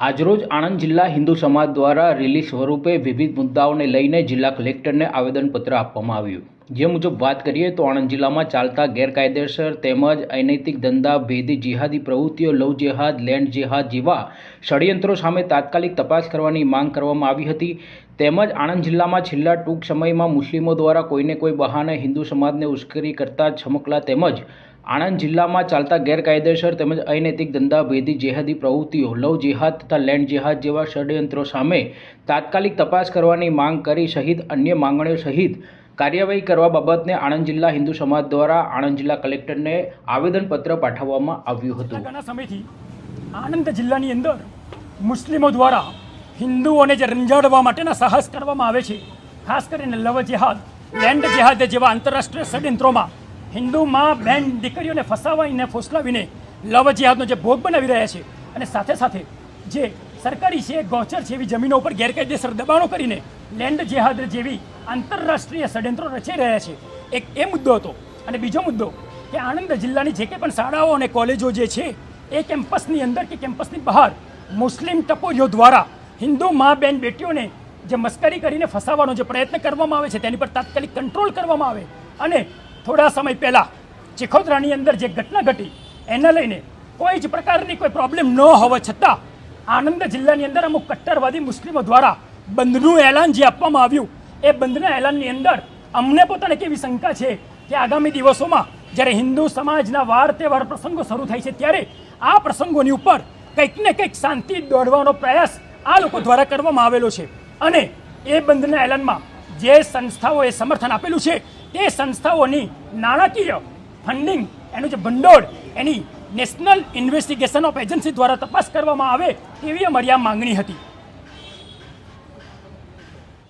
આજરોજ આણંદ જિલ્લા હિન્દુ સમાજ દ્વારા રિલીઝ સ્વરૂપે વિવિધ મુદ્દાઓને લઈને જિલ્લા કલેક્ટરને આવેદનપત્ર આપવામાં આવ્યું. જે મુજબ વાત કરીએ તો આણંદ જિલ્લામાં ચાલતા ગેરકાયદેસર તેમજ અનૈતિક ધંધા, ભેદી જિહાદી પ્રવૃત્તિઓ, લવ જેહાદ, લેન્ડ જેહાદ જેવા ષડયંત્રો સામે તાત્કાલિક તપાસ કરવાની માંગ કરવામાં આવી હતી. તેમજ આણંદ જિલ્લામાં છેલ્લા ટૂંક સમયમાં મુસ્લિમો દ્વારા કોઈને કોઈ બહાને હિન્દુ સમાજને ઉશ્કેરી કરતા છમકલા તેમજ આણંદ જિલ્લામાં ચાલતા ગેરકાયદેસર તેમજ અનૈતિક ધંધા ભેદી જેહાદી પ્રવૃત્તિઓ, લવ જેહાદ તથા લેન્ડ જેહાદ જેવા ષડયંત્રો સામે તાત્કાલિક તપાસ કરવાની માંગ કરી સહિત અન્ય માંગણીઓ સહિત કાર્યવાહી કરવા બાબતને આણંદ જિલ્લા હિન્દુ સમાજ દ્વારા આણંદ જિલ્લા કલેક્ટરને આવેદનપત્ર પાઠવવામાં આવ્યું હતું. ઘણા સમયથી આણંદ જિલ્લાની અંદર મુસ્લિમો દ્વારા હિન્દુઓને જે રંજાડવા માટેના સાહસ કરવામાં આવે છે, ખાસ કરીને લવ જેહાદ, લેન્ડ જેહાદ જેવા આંતરરાષ્ટ્રીય ષડયંત્રોમાં હિન્દુ માં બહેન દીકરીઓને ફસાવીને ફોસલાવીને લવ જેહાદનો જે ભોગ બનાવી રહ્યા છે અને સાથે સાથે જે સરકારી છે, ગૌચર એવી જમીનો ઉપર ગેરકાયદેસર દબાણો કરીને લેન્ડ જેહાદ જેવી આંતરરાષ્ટ્રીય ષડયંત્રો રચાઈ રહ્યા છે. એક એ મુદ્દો હતો અને બીજો મુદ્દો કે આણંદ જિલ્લાની જે કંઈ પણ શાળાઓ અને કોલેજો જે છે, એ કેમ્પસની અંદર કે કેમ્પસની બહાર મુસ્લિમ ટપોરીઓ દ્વારા હિન્દુ મા બેન બેટીઓને જે મસ્કરી કરીને ફસાવવાનો જે પ્રયત્ન કરવામાં આવે છે, તેની પર તાત્કાલિક કંટ્રોલ કરવામાં આવે અને થોડા સમય પહેલાં ચિખોદરાની અંદર જે ઘટના ઘટી, એને લઈને કોઈ જ પ્રકારની કોઈ પ્રોબ્લેમ ન હોવા છતાં આણંદ જિલ્લાની અંદર અમુક કટ્ટરવાદી મુસ્લિમો દ્વારા બંધનું એલાન જે આપવામાં આવ્યું, એ બંધના એલાનની અંદર અમને પોતાને કેવી શંકા છે કે આગામી દિવસોમાં જ્યારે હિન્દુ સમાજના વાર તહેવાર પ્રસંગો શરૂ થાય છે ત્યારે આ પ્રસંગોની ઉપર કંઈક ને કંઈક શાંતિ દોડવાનો પ્રયાસ આ લોકો દ્વારા કરવામાં આવેલો છે. અને એ બંધના એલાનમાં જે સંસ્થાઓએ સમર્થન આપેલું છે તે સંસ્થાઓની નાણાકીય ફંડિંગ એનું જે ભંડોળ, એની નેશનલ ઇન્વેસ્ટિગેશન ઓફ એજન્સી દ્વારા તપાસ કરવામાં આવે તેવી અમારી આ માંગણી હતી.